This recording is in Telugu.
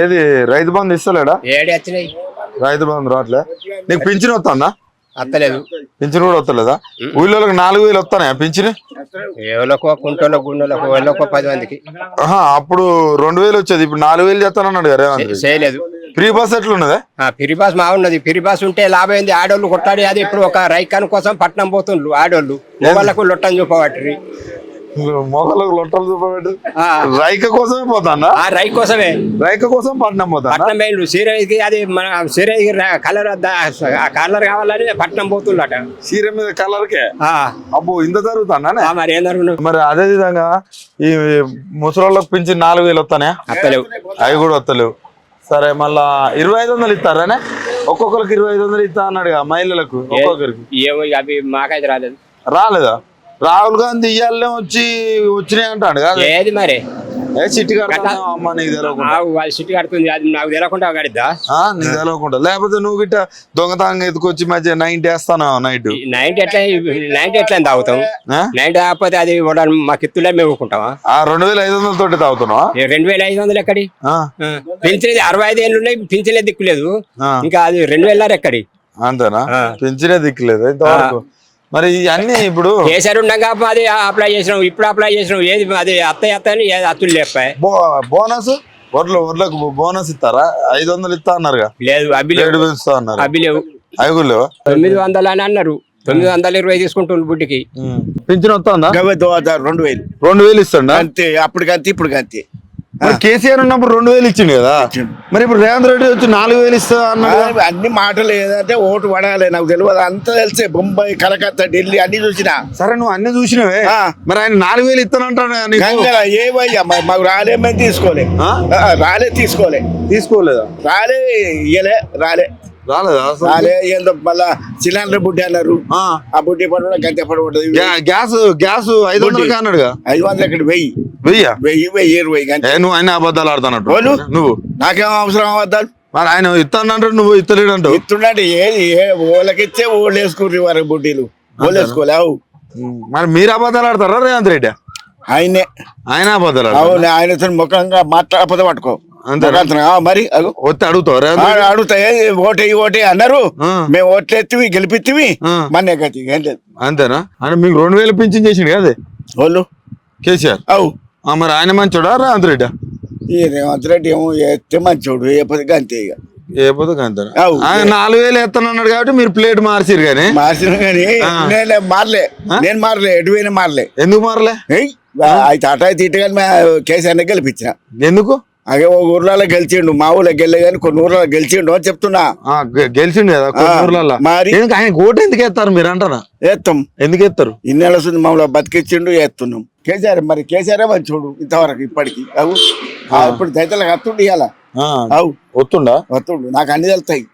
ఏది రైతు బంధు ఇస్తలేడా? ఏడు వచ్చినాయి రైతు బంధు రావట్లే. నీకు పింఛన్ వస్తుందా? అత్తలేదు. పింఛన్ కూడా వస్తలేదా? ఊళ్ళోకి నాలుగు వేలు వస్తానే పింఛన్? ఎవరికో కుంటలో గుండెలకు ఎవరికో పది మందికి. అప్పుడు రెండు వేలు వచ్చేది ఇప్పుడు నాలుగు వేలు చేస్తానన్నాడు రేవంత్. చేయలేదు. ఫ్రీ బస్ ఎట్లున్నదే? ఆ పిరిబాస్ మా ఉన్నది. పిరిబాస్ ఉంటే లాభం ఏంది ఆడోళ్ళు కొట్టాడి అది ఇప్పుడు ఒక రైకాన్ కోసం పట్నం పోతుండ్రు ఆడోళ్ళు. మొగళ్ళకు లొట్టం చూపబట్టి మొగలకు లొట్టలు చూపబెట్టు. రైక కోసమే పోతానా? ఆ రై కోసమే. రైక కోసం పట్నం పోతానా? పట్నం పోయిండ్రు సీరియస్కి అది మన సీరియస్ కలర్ ఆ కలర్ కావాలని పట్నం పోతుండట చీర మీద కలర్కే? అబ్బో ఇంత జరుగుతానా మరి ఏం జరుగును? మరి అదే విధంగా ఈ ముసలోళ్ళకి పింఛన్ నాలుగు వేలు వస్తానే? అత్తలేవు. అవి కూడా వస్తలేవు సరే మళ్ళా ఇరవై ఐదు వందలు ఇస్తారానే? ఒక్కొక్కరికి ఇరవై ఐదు వందలు ఇస్తా అన్నాడు మహిళలకు ఒక్కొక్కరికి. ఏమో అవి మాకైతే రాలేదు. రాలేదా? రాహుల్ గాంధీ ఇయ్యాలనే వచ్చి వచ్చినాయి అంటాడు కాదు? ఏది మరి? ఏ అమ్మ నీకు తెలవకుండా. నాకు అది సిటీ కడుతుంది అది నాకు తెలియకుండా కడిద్దా ఆ, నీకు తెలవకుండా. లేకపోతే నువ్వు గిట్ట దొంగతనంగా ఎత్తుకొచ్చి మధ్య నైన్టీ వేస్తాను నైట్? నైన్టీ ఎట్లా నైన్టీ ఎట్లా తాగుతాం? నైన్టీ కాకపోతే అది ఉండడం మా కిత్తులే మేము ఊరుకుంటామా ఆ రెండు వేల ఐదు వందల తోటి తాగుతున్నావా? రెండు వేల ఐదు వందలు ఎక్కడి? ఆ, అరవై ఐదు ఏళ్ళు ఉన్నాయి పెంచలే దిక్కులేదు. ఆ. ఇంకా అది రెండు వేల ఎక్కడి? అంతేనా? ఆ. పెంచినే దిక్కులేదు. ఇంతవరకు మరి ఇవన్నీ ఇప్పుడు కేసీఆర్ ఉండగా అది అప్లై చేసినాం ఇప్పుడు అప్లై చేసినాం. ఏది అది అత్తయ్య అత్త అని ఏది అత్తులు లేపాయి బో బోనస్? వడ్లు వడ్లకు బోనస్ ఇస్తారా? ఐదు వందలు ఇస్తా అన్నారుగా. లేదు అబ్బి ఏడు లేవు పెంచుతా అన్నారు. అబ్బి లేవు. అవి తొమ్మిది వందలు అని అన్నారు. తొమ్మిది వందల ఇరవై తీసుకుంటుండ్రు బుడ్డికి. పింఛన్ వస్తుందా? రెండు వేలు. రెండు వేలు ఇస్తాడా? అంతే అప్పటికంతే ఇప్పుడు అంతే మరి కేసీఆర్ ఉన్నప్పుడు రెండు వేలు ఇచ్చిండు కదా? మరి ఇప్పుడు రేవంత్ రెడ్డి వచ్చి నాలుగు వేలు ఇస్తా అన్నాడు. అన్ని మాటలు ఏదంటే ఓటు పడాలి నాకు తెలియదు. అంతా తెలిసే బొంబాయి కలకత్తా ఢిల్లీ అన్ని చూసినా. సరే నువ్వు అన్ని చూసినవే. మరి ఆయన నాలుగు వేలు ఇస్తానంటాడు ఏవయ్యా మాకు రాలే మేము తీసుకోలే రాలే తీసుకోలే. తీసుకోలేదా? రాలే ఇయ్యలే రాలే. రాలేదా? ఏందో మళ్ళా సిలిండర్ బుడ్డి అన్నారు. ఆ. ఆ బుడ్డి పడవ గంటె పడబడ్డది గ్యా- గ్యాస్ గ్యాస్ ఐదు వందలకి అన్నాడుగా? ఐదు వందలు ఇక్కడ వెయ్యి. వెయ్యా? వెయ్యి వెయ్యి ఇరవై గంట నువ్వు ఆయన అబద్ధాలు ఆడుతున్నట్టు? నువ్వు. నాకేం అవసరం అవద్దాలు మరి ఆయన ఇస్తానంటాడు నువ్వు ఇస్తలేడంటావు ఇస్తుండే ఏది ఏ ఓళ్ళకిచ్చే ఓళ్ళు వేసుకుర్రి వారి బుడ్డీలు. ఓళ్ళు వేసుకోలేవు. మరి మీరు అబద్ధాలు ఆడతారా రేవంత్ రెడ్డి? ఆయనే. ఆయన అబద్ధాలు? అవును ఆయనతో ముఖంగా మాట్లాడకపోతే పట్టుకో. మరి అగో. వచ్చి అడుగుతావు రేవంత్ ఆ, రెడ్డి? అడుగుతా ఏ, ఓటే ఓటే అన్నారు. మేము ఓట్లు ఎత్తివి గెలిపిత్తివి ఏం లేదు. అంతేనా? అంటే మీకు రెండు వేలు పింఛన్ చేసిండు కదా వాళ్ళు కేసీఆర్. అవు. మరి ఆయన మంచోడా రేవంత్ రెడ్డి రేవంత్ రెడ్డి ఏమో ఎత్తే మంచోడు ఏ పది అంతే ఇక. ఏ అవు. ఆయన నాలుగు వేలు ఎత్తానన్నాడు కాబట్టి మీరు ప్లేట్ మార్చిరు కానీ. మార్చిన కానీ నేను మారలే. నేను మారలే ఎటు పోయినా మారలే. ఎందుకు మారలే? అయితే అట ఇటు కానీ కేసీఆర్ గెలిపించిన. ఎందుకు? అదే ఒక ఊర్లలో గెలిచిండు మా ఊళ్ళో గెలే కానీ కొన్ని ఊర్లలో గెలిచిండు అని చెప్తున్నా. గెలిచిండు కదా కొన్ని ఊర్లలో. మరి? ఆయన ఓటు ఎందుకు ఎత్తారు మీరు అంటారా? ఎత్తాం. ఎందుకు ఎత్తారు? ఇన్నేళ్ళ వస్తుంది మమ్మల్ని బతికిచ్చిండు ఎత్తున్నాం. కేసీఆర్ మరి కేసీఆర్ మంచోడు ఇంతవరకు ఇప్పటికి. అవు? ఇప్పుడు దళితులకు వస్తుండు ఇవాళ అవు? వస్తుండా? వస్తుండు. నాకు అన్ని తెలుస్తాయి.